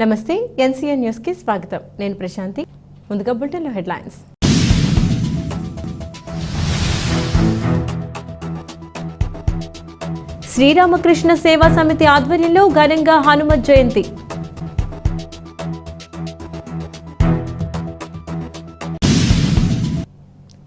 నమస్తే ఎన్సీఎన్ న్యూస్కి స్వాగతం. నేను ప్రశాంతి. ముందుగా బులెటిన్లో హెడ్లైన్స్. శ్రీరామకృష్ణ సేవా సమితి ఆధ్వర్యంలో ఘనంగా హనుమత్ జయంతి.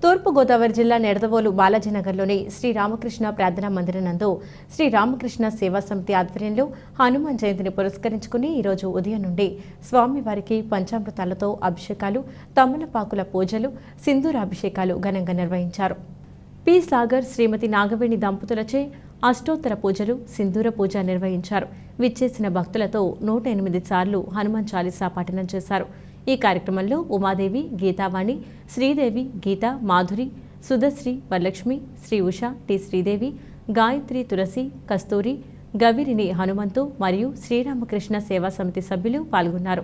తూర్పుగోదావరి జిల్లా నెడదవోలు బాలాజీనగర్లోని శ్రీ రామకృష్ణ ప్రార్థనా మందిరం నందు శ్రీ రామకృష్ణ సేవా సమితి ఆధ్వర్యంలో హనుమాన్ జయంతిని పురస్కరించుకుని ఈరోజు ఉదయం నుండి స్వామివారికి పంచామృతాలతో అభిషేకాలు తమ్మలపాకుల పూజలు సింధూరాభిషేకాలు ఘనంగా నిర్వహించారు. పి. సాగర్ శ్రీమతి నాగవేణి దంపతులచే అష్టోత్తర పూజలు సింధూర పూజ నిర్వహించారు. విచ్చేసిన భక్తులతో నూట ఎనిమిది సార్లు హనుమాన్ చాలీసా పఠనం చేశారు. ఈ కార్యక్రమంలో ఉమాదేవి గీతావాణి శ్రీదేవి గీత మాధురి సుధశ్రీ వరలక్ష్మి శ్రీ ఉష టి శ్రీదేవి గాయత్రి తులసి కస్తూరి గవిరిని హనుమంతు మరియు శ్రీరామకృష్ణ సేవా సమితి సభ్యులు పాల్గొన్నారు.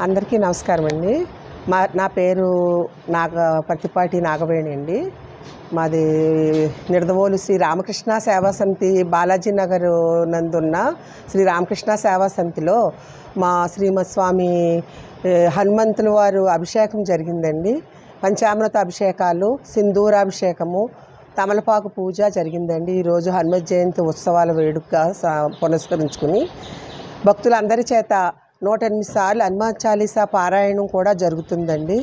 అందరికీ నమస్కారం అండి. మా నా పేరు నాగ ప్రతిపాటి నాగవేణి అండి. మాది నిడదవోలు శ్రీ రామకృష్ణ సేవా సమితి బాలాజీ నగర్ నందున్న శ్రీ రామకృష్ణ సేవా సమితిలో మా శ్రీమత్ స్వామి హనుమంతుల వారు అభిషేకం జరిగిందండి. పంచామృత అభిషేకాలు సింధూరాభిషేకము తమలపాకు పూజ జరిగిందండి. ఈరోజు హనుమత్ జయంతి ఉత్సవాల వేడుకగా స- భక్తులందరి చేత నూట ఎనిమిది సార్లు హనుమాన్ చాలీసా పారాయణం కూడా జరుగుతుందండి.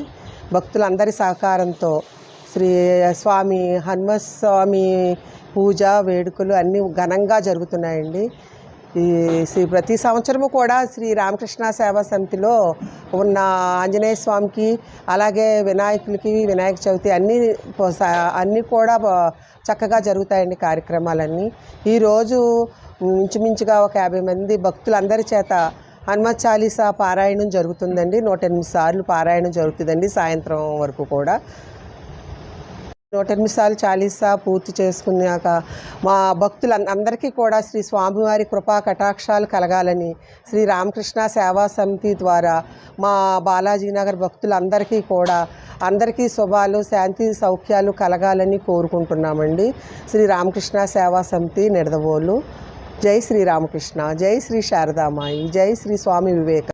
భక్తులందరి సహకారంతో శ్రీ స్వామి హనుమత్ స్వామి పూజ వేడుకలు అన్నీ ఘనంగా జరుగుతున్నాయండి. ఈ శ్రీ ప్రతి సంవత్సరము కూడా శ్రీ రామకృష్ణ సేవా సమితిలో ఉన్న ఆంజనేయ స్వామికి అలాగే వినాయకులకి వినాయక చవితి అన్నీ అన్నీ కూడా చక్కగా జరుగుతాయండి కార్యక్రమాలన్నీ. ఈరోజు ఇంచుమించుగా ఒక యాభై మంది భక్తులందరి చేత హనుమత్ చాలీసా పారాయణం జరుగుతుందండి. నూట ఎనిమిది సార్లు పారాయణం జరుగుతుందండి సాయంత్రం వరకు కూడా. నూట ఎనిమిది సార్లు చాలీసా పూర్తి చేసుకున్నాక మా భక్తుల అందరికీ కూడా శ్రీ స్వామివారి కృపా కటాక్షాలు కలగాలని శ్రీ రామకృష్ణ సేవా సమితి ద్వారా మా బాలాజీ నగర్ భక్తులందరికీ కూడా అందరికీ శుభాలు శాంతి సౌఖ్యాలు కలగాలని కోరుకుంటున్నామండి. శ్రీ రామకృష్ణ సేవా సమితి నిడదవోలు. జై శ్రీ రామకృష్ణ జై శ్రీ శారదామాయి జై శ్రీ స్వామి వివేక.